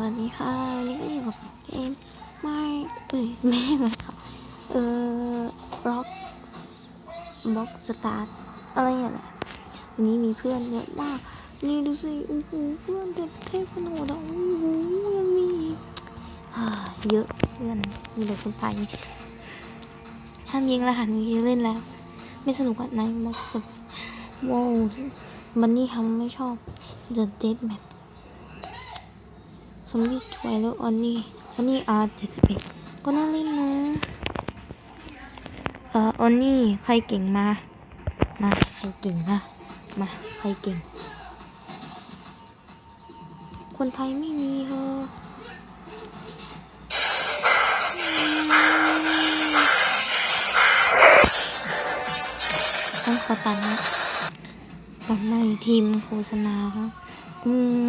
วัสดีค่ะวันนี้ก็อยู่กับเกมไม่เอ้ยไม่ใช่ไหมครับเออบล็อกบล็อกสตาร์ทอะไรอย่างเงี้ยแหละวันนี้มีเพื่อนเยอะมากนี่ดูสิโอ้โหเพื่อนเด็กเทพขนาดอะโอ้โหยังมีอ่าเยอะเพื่อนมีแต่คนไทยห้ามยิงรหัสมีเล่นแล้ว ไม่สนุกอะนายมาสว้าวบันนี่ทำไม่ชอบ The Dead Map ซอมบี้สไตล์แล้วอันนี้อันนี้อาร์เจ็ดสิบเอ็ดก็น่าเล่นนะเอ่ออันนี้ใครเก่งมา มาใครเก่งนะมาใครเก่ง คนไทยไม่มีเธอต้องขอตัดนะตัดในทีมโฆษณาครับ อืม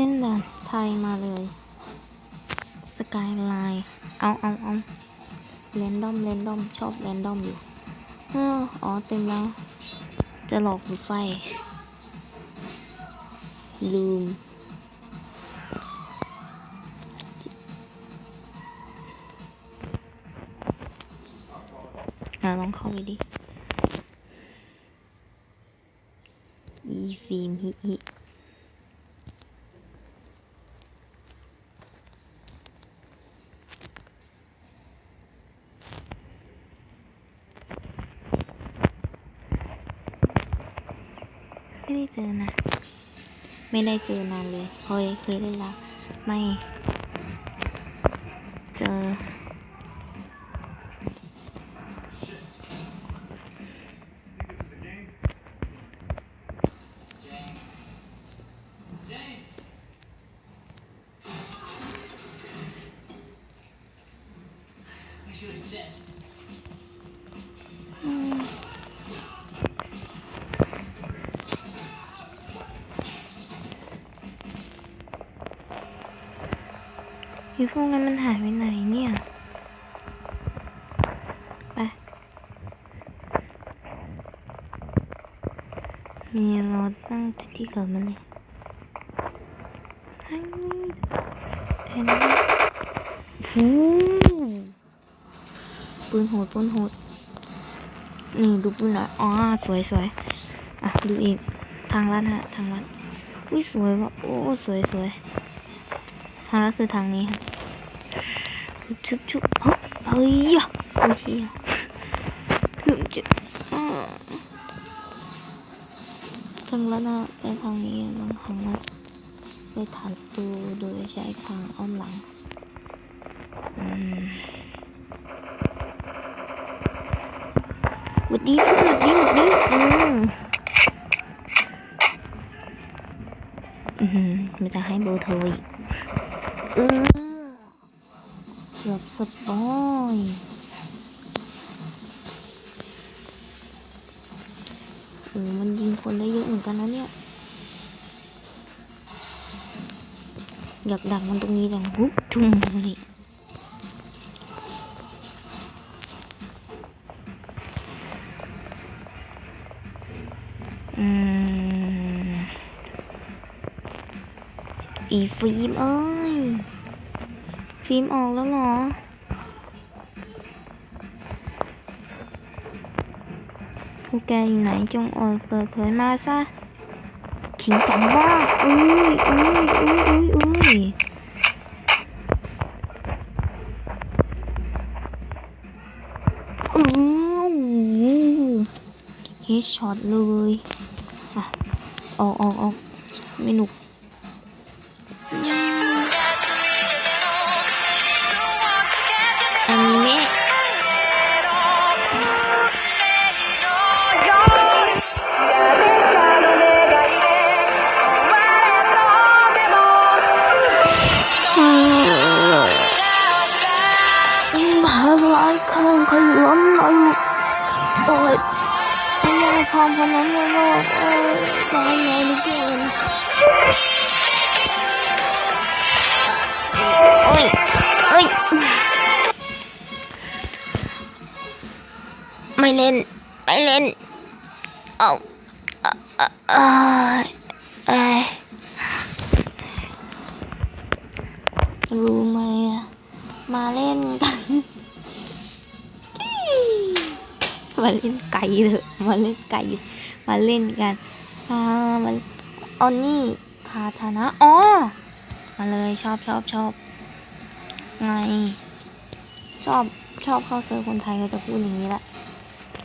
เล่นด่านไทยมาเลย สกายไลน์เอาเอาเอาเรนดอมเรนดอมชอบเรนดอมอยู่เอออ๋อเต็มแล้ว จะหลอกหรือไฟ ลืม อะลองเข้าไปดิ อีฟิล์มฮิฮิ ไม่ได้เจอนะ ไม่ได้เจอนานเลยเคยเคยเล่นละไม่ เจอ ปืนโหดปืนโหด นี่ดูปืนหน่อยอ๋อสวยสวยอะดูอีกทางลัดฮะทางลัดอุ้ยสวยว่ะโอ้สวยสวยทางลัดคือทางนี้ครับชุบชุบเฮ้ยเฮ้ยโอ้ยอะชุบชุบอ่าทางลัดนะไปทางนี้บางครั้งนะไปฐานสตูโดยใช้ทางอ้อมหลัง หวัดดีหวัดดีหวัดดีอืมอือหือไม่จะให้เบอร์เธออีกเออเกือบสปอยโอ้มันยิงคนได้เยอะเหมือนกันนะเนี่ย อยากดักมันตรงนี้จังปุ๊บทุ่มเลยีฟิล์มเอ้ย ฟิล์มออกแล้วเหรอ พวกแกอยู่ไหนจงออกเปิดเผยมาซะ ขิงสองว่าอุ้ยอุ้ยอุ้ยอุ้ยอุ้ยอือเฮดช็อตเลย อะ ออกออกออกไม่หนุก เล่นไก่เถอะ มาเล่นไก่ มาเล่นกัน อ่า มันออนนี่คาทานะอ๋อ มาเลยชอบชอบชอบ ไง ชอบชอบเข้าเซิร์ฟคนไทยเขาจะพูดอย่างนี้แหละ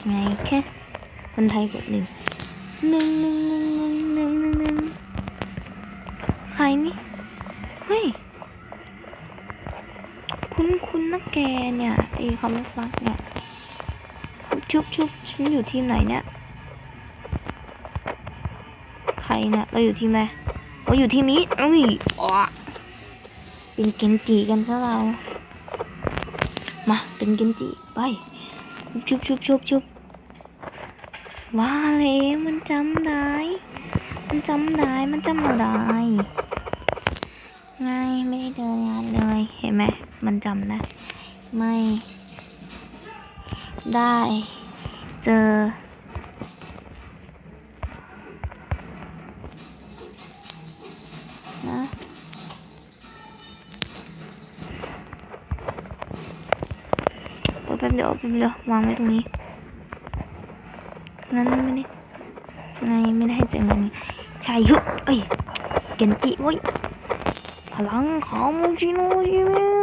ไงแค่คนไทยกดหนึ่งหนึ่งหนึ่งหนึ่งหนึ่งหนึ่งหนึ่งหนึ่งใครนี่ เฮ้ย คุณคุณนักแกเนี่ยไอ้คอมเมนต์ฟักเนี่ย ชุบชุบฉันอยู่ทีมไหนเนี่ยใครเนี่ยเราอยู่ทีมไหนเราอยู่ทีมนี้อุ้ยอ๋อเป็นเกนจิกันซะเรามาเป็นเกนจิไปชุบชุบชุบชุบว่าเลยมันจำได้ มันจำได้ มันจำเราได้ไงไม่ได้เดินงานเลยเห็นไหมมันจำได้ไม่ได้ เจอ นะแป๊บเดียวแป๊บเดียววางไว้ตรงนี้งั้นไม่ได้ไงไม่ได้ให้เจอกันใช่ฮึเอ้ยเกนจิเว้ยพลังของชิโนชิเมะ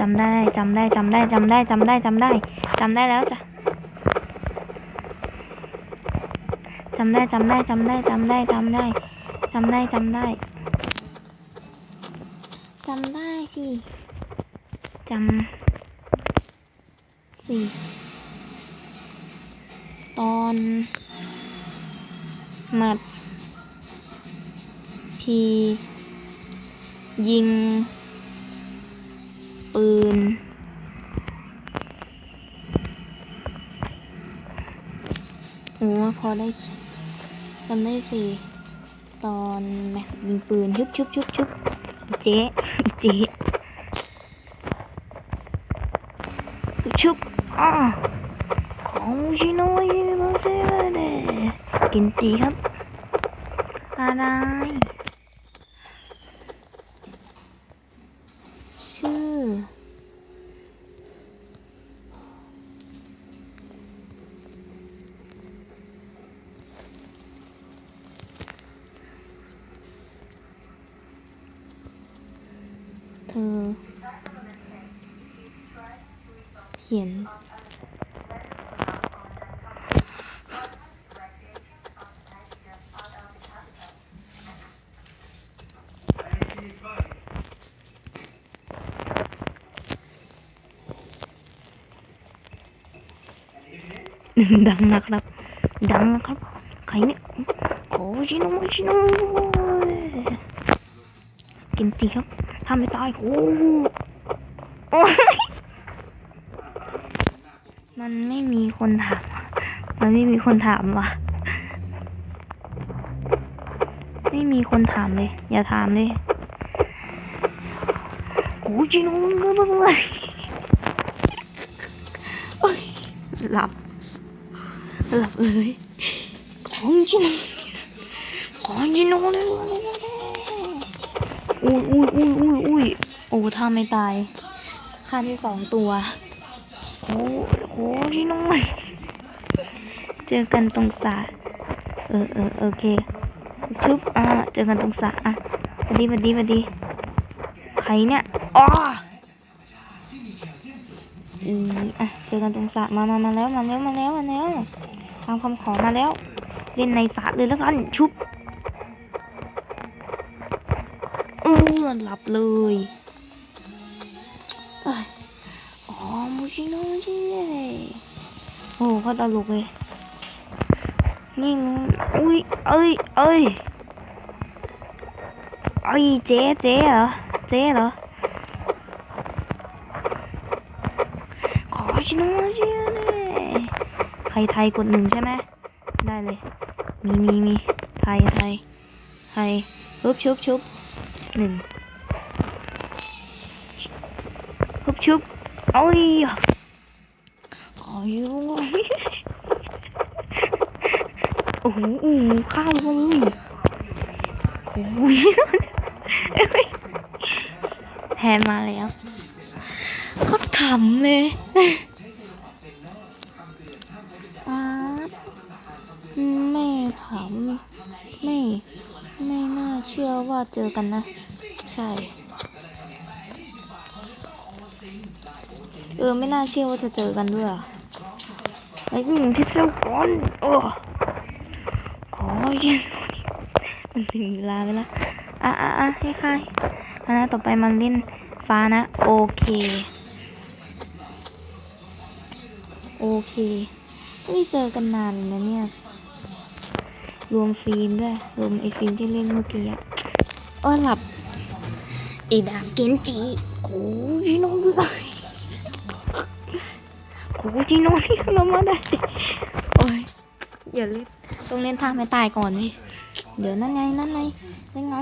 จำได้จำได้จำได้จำได้จำได้จำได้จำได้แล้วจ้ะจำได้จำได้จำได้จำได้จำได้จำได้จำได้จำได้สิจำสิตอนแมปพียิง ปืนโอ้พอได้จำได้สิตอนแม็กยิงปืนชุบชุบชุบชุบเจ๊เจ๊ชุบอ่าของชิโนยิมเซเดกินจีครับอะไร ชื่อ เธอ เขียน ดังนะครับ ดังนะครับ ใครเนี่ยโอ้ชิโนชิโนกินตีครับ ทำไม่ตายโอ้โอ้ยมันไม่มีคนถาม มันไม่มีคนถามว่ะ ไม่มีคนถามเลย อย่าถามเลยโอ้ชิโนเลยโอ้ยหลับ หลับเลย ของจริงของจริงเลย อุ้ยอุ้ยอุ้ยอุ้ยอุ้ยโอ้ถ้าไม่ตายค่าที่สองตัวโอ้โหจริงเลยเจอกันตรงสระเออเออโอเคชุบอ่าเจอกันตรงสระอะสวัสดีสวัสดีสวัสดีใครเนี่ยอ๋ออีอะเจอกันตรงสระมามามาแล้วมาแล้วมาแล้วมาแล้วตามคำขอมาแล้ว เล่นในสระเลยแล้วกันชุบ เออหลับเลยเอ้ยอ๋อมูชิโนชิเลยโอ้เขาตลกเลยนี่มึงอุ้ยเอ้ยเอ้ยไอ้ยเจ๊เจ๊เหรอเจ๊เหรอขอชิโนชิเลยใครไทยกดหนึ่งใช่ไหมได้เลย มีมีมีไทยไทยไทยชุบชุบชุบ หนึ่งชุบชุบเอ้ยขออยู่โอ้โหโอ้โหข้าวมาเลยโอ้ยแทนมาแล้วโคตรขำเลย เจอกันนะ ใช่ เออ ไม่น่าเชื่อว่าจะเจอกันด้วยอะไอ้ผู้หญิงที่เจ้าก่อนโอ้ขอยินมันถึงเวลาไปแล้วอะอะอะให้ครอันนะต่อไปมันเล่นฟ้านะ โอเค โอเคไม่เจอกันนานเลยนะเนี่ย รวมฟิล์มด้วย รวมไอฟิล์มที่เล่นเมื่อกี้อะ เออหลับไอดาบเกนจิโกจิโนบุโกจิโนนี่เรามาได้โอ้ยอย่าเล่นต้องเล่นท่าไม่ตายก่อนพี่เดี๋ยวนั่นไงนั่นไงนั่นไง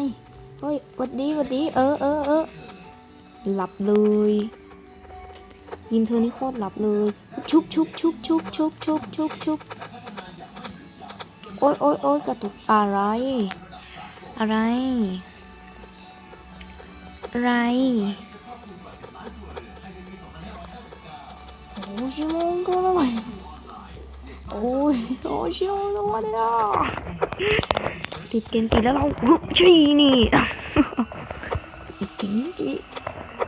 เฮ้ยวัดดีวัดดี เออเออเออหลับเลยยิมเธอนี่โคตรหลับเลย ชุบชุบชุบชุบชุบชุบชุบชุบโอ้ยโอ้ยโอ้ยกระตุกอะไร อะไร ไร โอ้ชิมงก็เลยโอ้ยโอ้ชิมงก็เลยอะติดเกนจิแล้วเราลุกชีนี่เกนจิ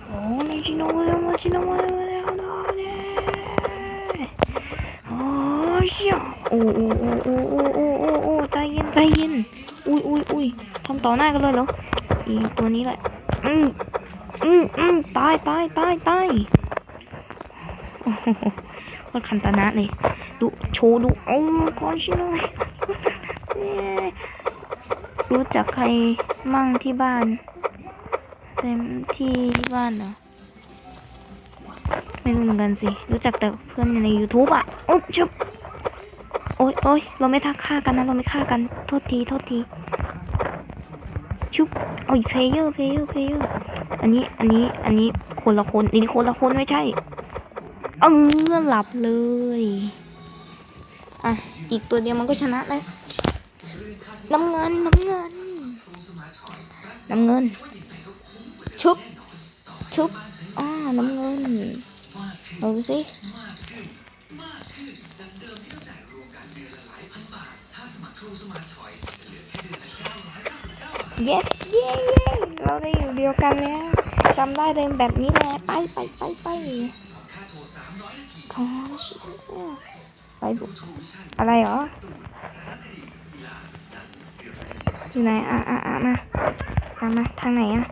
โอ้ยชิโนเลยมาชิโนมาเลยแล้วนะเนี่ยโอ้ยเชี่ยโอ้โอ้โอ้โอ้โอ้โอ้โอ้โอ้ใจเย็นใจเย็นอุ้ยอุ้ยอุ้ยทำต่อหน้ากันเลยเหรออีตัวนี้แหละ อืมอืมอืมตายตายตายตายโคตรคันตนะเลย ดูโชว์ดูโอ้ก้อนชิโนเนี่ยรู้จักใครมั่งที่บ้านเต็มที่บ้านเหรอไม่รู้เหมือนกันสิ รู้จักแต่เพื่อนใน YouTube อะโอ๊บชุบโอ๊ยโอ๊ยเราไม่ทักฆ่ากันนะ เราไม่ฆ่ากัน โทษที โทษที ชุบโอ้ยเพลเยอร์เพลเยอร์เพลเยอร์อันนี้อันนี้อันนี้คนละคนอันนี้คนละคนไม่ใช่เออหลับเลยอะอีกตัวเดียวมันก็ชนะแล้วน้ำเงินน้ำเงินน้ำเงิน ชุบชุบอ่าน้ำเงินเอาดูสิ yes เย้เย้เราได้อยู่เดียวกันแล้วจำได้เลยแบบนี้แหละ ไปไปไปไปขอชิไปบุกอะไรเหรอ อยู่ไหน อะอะอะมามามา ทางไหนอะ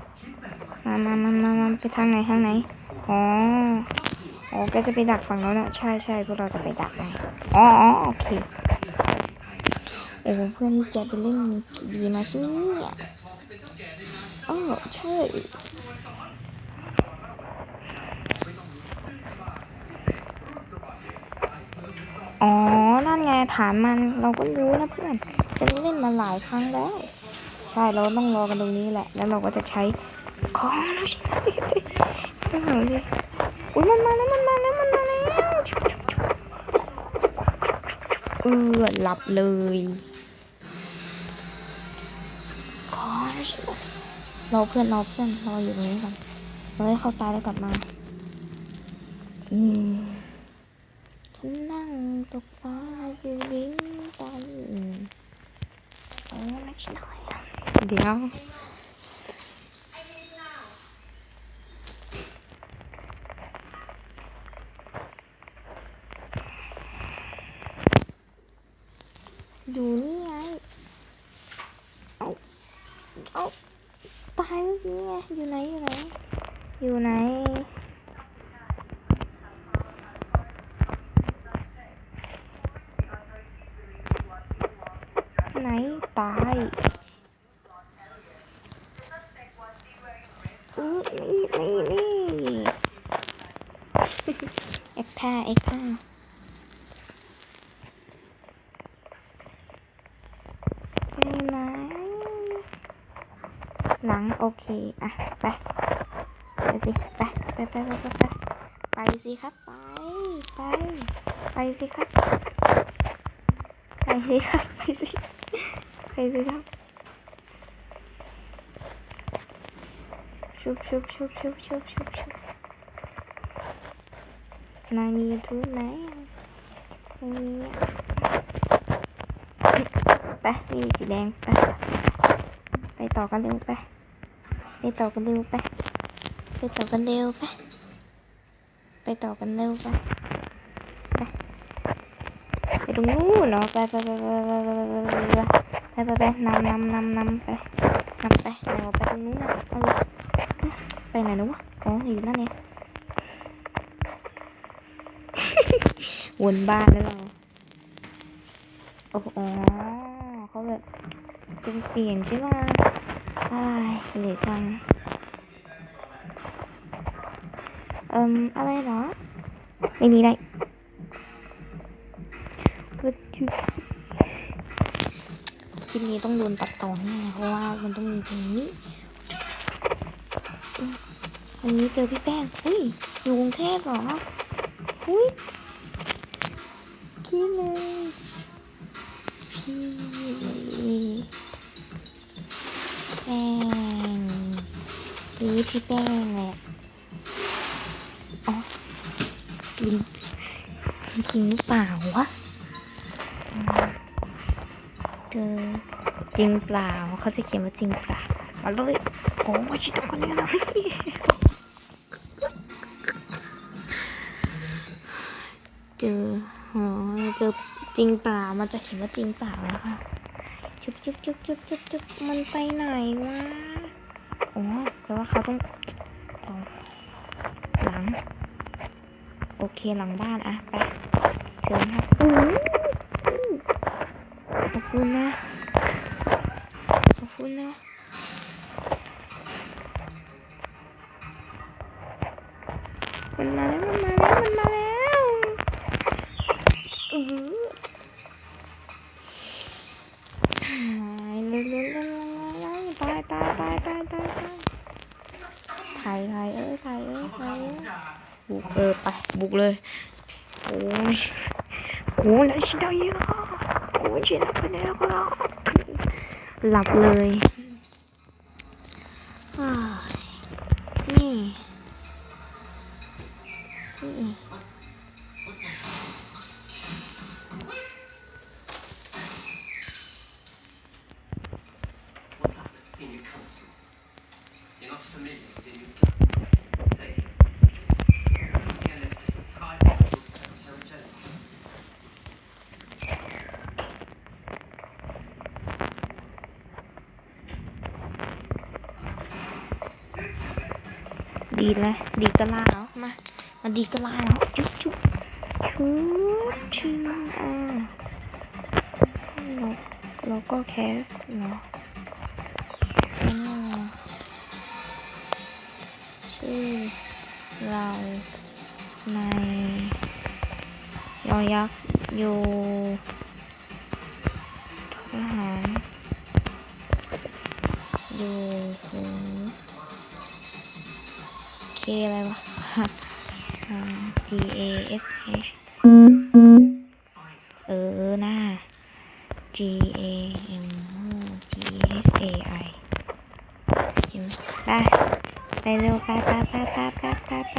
มามามามามาไปทางไหนทางไหน อ๋ออ๋อแกจะไปดักฝั่งโน้นนะใช่ใช่พวกเราจะไปดักไงอ๋อโอเคโอ้เพื่อนแกไปเล่นดีมาใช่ไหมเนี่ย อ๋อใช่อ๋อ นั่นไงถามมันเราก็รู้นะเพื่อนฉันเล่นมาหลายครั้งแล้ว ใช่เราต้องรอกันตรงนี้แหละ แล้วเราก็จะใช้ของเราใช่ไหมอุ้ยมันมาแล้วมันมาแล้วมันมาแล้วเออหลับเลยขอเราใช่ไหม เราเพื่อนเราเพื่อนเราอยู่ตรงนี้กันเราให้เข้าตายแล้วกลับมาอืมฉันนั่งตกปลาอยู่ริมตลิ่งโอ้ไม่ใช่หน่อยเดี๋ยว อยู่นี่ไง เอาเอาตายเมื่อกี้ไง อยู่ไหน อยู่ไหน อยู่ไหน ไหนตายอือนี่นี่นี่ เอ็กท่าเอ็กท่าไปไหนหลังโอเค อะ ไป ไปสิไปไป ไปไปไปไปไปสิครับ ไป ไป ไปสิครับ ไปสิครับ ไปสิ ไปสิครับ ชุบชุบชุบชุบชุบชุบชุบ นายมียูทูบไหมไม่มีอะไปนี่สีแดงไปไปต่อกันเร็วไปไปต่อกันเร็วไปไปต่อกันเร็วไปไปต่อกันเร็ วนบ้านแล้วเราโอ้โหเขาแบบจะเปลี่ยนใช่ไหมไอ้เหนื่อยจังอืมอะไรหรอ ไม่มีอะไรก็คือคลิปนี้ต้องโดนตัดต่อแน่เพราะว่ามันต้องมีตรงนี้วันนี้เจอพี่แป้งอุ้ยอยู่กรุงเทพเหรออุ้ย พี่เลยพี่แป้งนี่พี่แป้งแหละอ๋อลิงจริงหรือเปล่าวะเจอจริงเปล่าเขาจะเขียนว่าจริงเปล่ามาเลยโอ้มาชิตคนนี้นะเจออ๋อเจอ จริงเปล่า มันจะเขียนว่าจริงเปล่านะคะจุ๊บจุ๊บจุ๊บจุ๊บจุ๊บจุ๊บมันไปไหนวะโอ้แปลว่าเขาต้องหลัง โอเคหลังบ้านอะไปเชิญครับอู้อู้ขอบคุณนะ กเลยโอ้ยโอ้ยแล้วชิดาอีกอะโอ้ยชิดาไปแล้วก็หลับเลย ดีเลยดีก็ล่าแล้วมามาดีก็ล่าแล้วจุ๊บจุ๊บชุบชิงอ่าแล้วก็แคสเนาะชื่อเราในยอยักษ์อยู่ทหารอยู่ ถึง K อะไรวะอ่า T A S H เออหน้า G A M T H A I เห็นไหมไปไปเร็วไปไปไปไปไปไปไป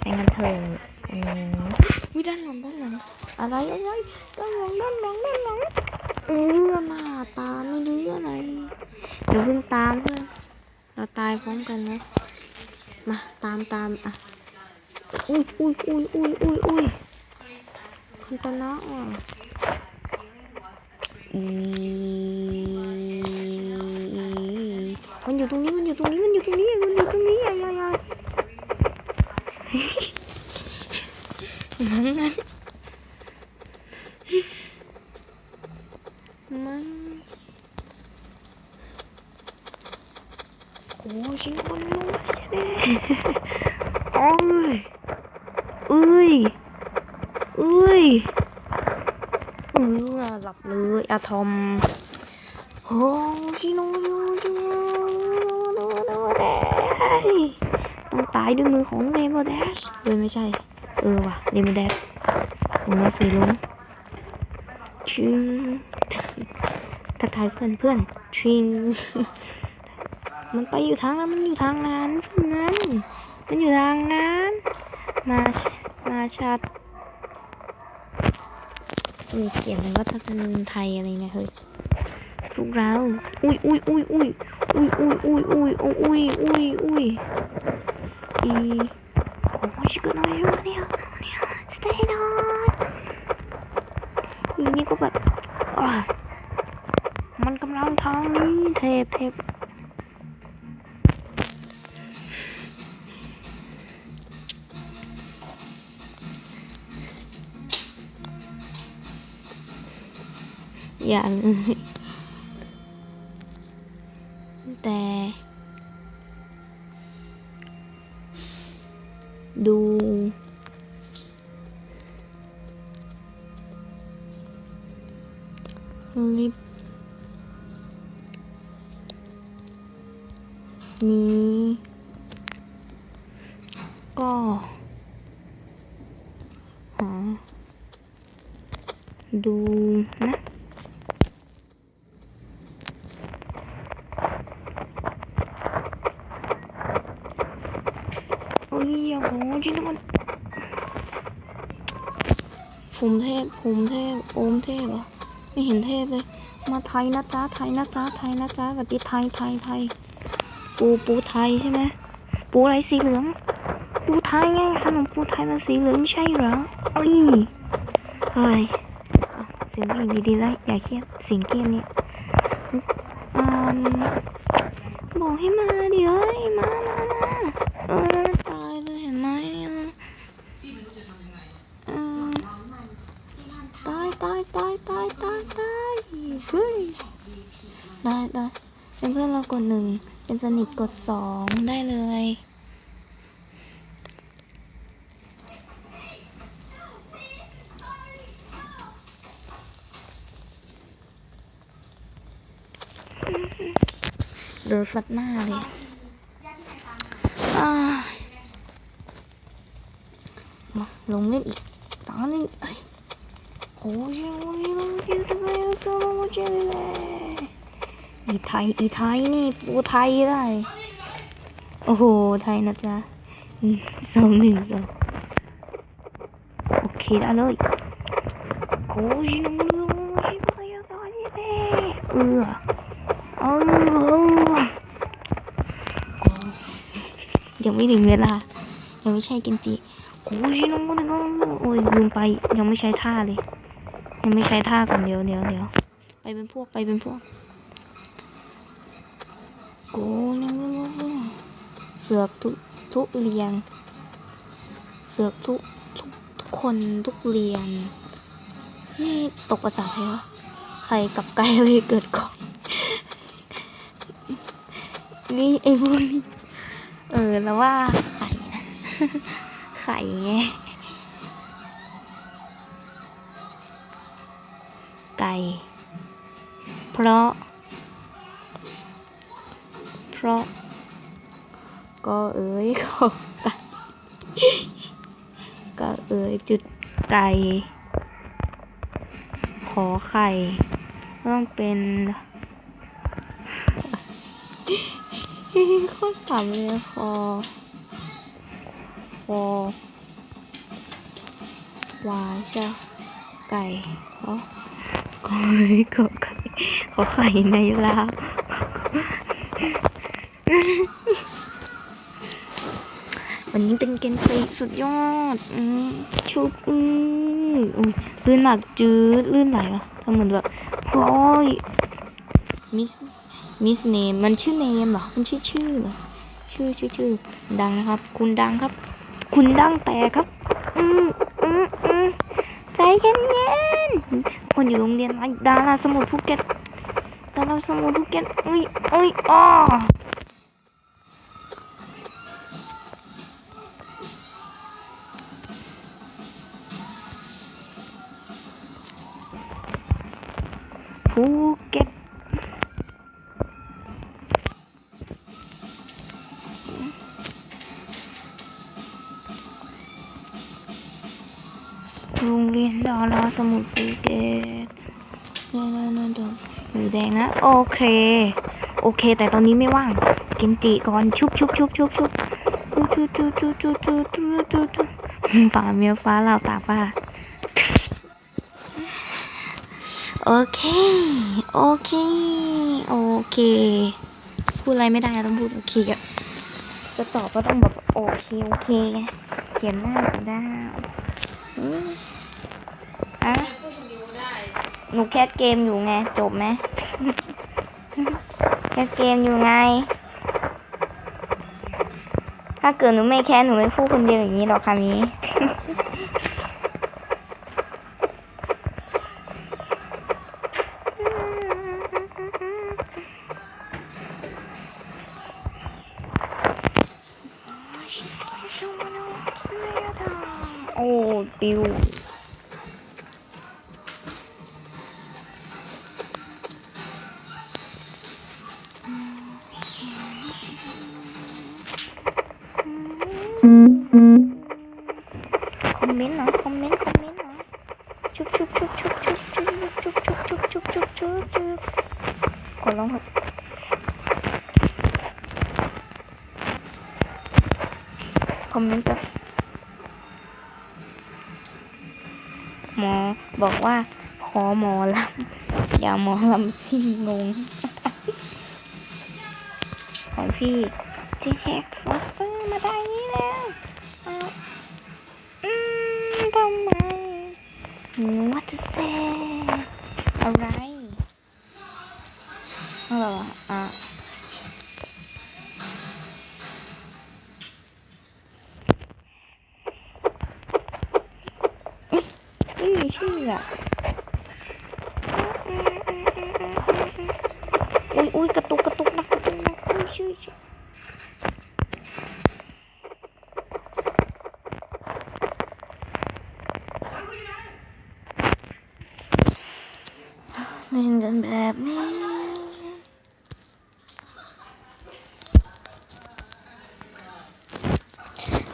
ไปกันเถอะอืมวิด้านหลังด้านหลังอะไรอะไรด้านหลังด้านหลังด้านหลัง เออหน้าตาไม่รู้อะไรเดี๋ยวเพิ่งตามเพื่อนเราตายพร้อมกันนะมาตามตามอะอุ้ยอุ้ยอุ้ยอุ้ยอุ้ยอุ้ยคุณตนะอะอีมันอยู่ตรงนี้มันอยู่ตรงนี้มันอยู่ตรงนี้มันอยู่ตรงนี้อย่าอย่าอย่ามันงั้นมันโอ้ยฉันคนรู้แน่โอ้ยเอ้ยเอ้ย เออหลับเลยอะทอมโอ้ชิโนโยโยโนโนเดต้องตายด้วยมือของเรโมเดสเอ้ยไม่ใช่ เออว่ะเรโมเดสผมมาสีลุ้งชื่อทักทายเพื่อนเพื่อนชิงมันไปอยู่ทางนั้นมันอยู่ทางนั้นนั้น มันอยู่ทางนั้น มา มาชา มีเขียนว่าทัศนไทยอะไรเนี่ยเฮ้ยพวกเราอุ้ยอุ้ยอุ้ยอุ้ยอุ้ยอุ้ยอุ้ยอุ้ยอุ้ยอุ้ยอุ้ยอีโอ้ชิคุโนะよเนี่ยเนี่ยสเตย์นอนอีนี่ก็แบบอะมันกำลังทางนี้เทปเทป yeah. มเทพผมเทพโอมเทพเหรอะไม่เห็นเทพเลย มาไทยนะจ๊ะไทยนะจ๊ะไทยนะจ๊ะสวัสดีไทยไทยไทยปูปูไทยใช่ไหมปูอะไรสีเหลือง ปูไทยไงขนมปูไทยมันสีเหลืองไม่ใช่เหรอเอ้ยเฮ้ยอ่เสียงผู้หญิงดีๆแล้วอย่าเครียดเสียงเกรียดนี่อืมบอกให้มาดิเอ้ยมามามาเออตายเลยเห็นไหมอะเออตายตายตายตายตายตายเฮ้ย ได้เป็นเพื่อนเรากดหนึ่งเป็นสนิทกดสองได้เลยโดนฟัดหน้าเลยมาลงเล่นอีกตาหนึ่งเอ้ยโอ้ยโอ้ยโอ้ยโอ้ยโอ้ยโซโลโมเจเลย อีไทย อีไทยนี่ปูไทยได้ โอ้โห ไทยนะจ๊ะสองหนึ่งสองโอเคได้เลยโอ้ยโอ้ยโอ้ยโอ้ยโอ้ยโอ้ยเออเออยังไม่ถึงเวลา ยังไม่ใช่กินจิโอ้ยน้องคนน้งโอ้ยลืมไป ยังไม่ใช้ท่าเลย ยังไม่ใช้ท่ากันเดี๋ยวเดี๋ยวเดี๋ยวไปเป็นพวกไปเป็นพวก โกน้องเสือกทุกทุเรียงเสือกทุกทุกทุกคนทุกเรียงนี่ตกภาษาไทยวะใครกับไก่เลยเกิดก่อนนี่ไอ้พวกนี้เออแล้วว่าไข่ไข่ไงไก่ เพราะ ราะก็เอ๋ยขอไก่ก็เอ๋ยจุดไก่ ขอไข่ต้องเป็นโคตรขำเลยคอคอวายใช่ไก่เขาไก่ก็ไก่ขาไข่ในลาว วันนี้เป็นเกมตีสุดยอดอืชุบอืมอุ้ยลื่นหนักจืดลื่นไหลอะทำเหมือนแบบโอ้ยมิสมิสเนมมันชื่อเนมเหรอมันชื่อชื่อเหรอชื่อชื่อชื่อดังนะครับ คุณดังครับ คุณดังแต่ครับ อืมอืมอืมใจเย็นเย็นๆคนอยู่โรงเรียนอะไรดาราสมุทรภูเก็ตดาราสมุทรภูเก็ตอุ้ยอุ้ยอ้อ ภูเก็ตโรงเรียนดาราสมุทรภูเก็ตเดินเดินเดินเดินหมูแดงนะ โอเค โอเค แต่ตอนนี้ไม่ว่างกินจิก่อนชุบชุบชุบชุบชุบชุบชุบชุบชุบชุบชุบชุบชุบฝ่าเมียฟ้าเราตากผ้า โอเค โอเค โอเค พูดอะไรไม่ได้อะต้องพูดโอเคอะจะตอบก็ต้องแบบโอเค โอเค เขียนหน้าก็ได้อืมอะหนูแคสเกมอยู่ไง จบไหมแคสเกมอยู่ไง ถ้าเกิดหนูไม่แคสหนูไม่พูดคนเดียวอย่างนี้หรอกค่ะมี 第五。 มอลำซิ่งงง ของพี่ที่แฮกฟอสเตอร์มาได้นี่แล้วอืมทำไม What to say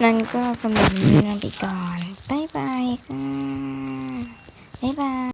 นั่นก็สำหรับวันนี้ไปก่อน บ๊ายบายค่ะ บ๊ายบาย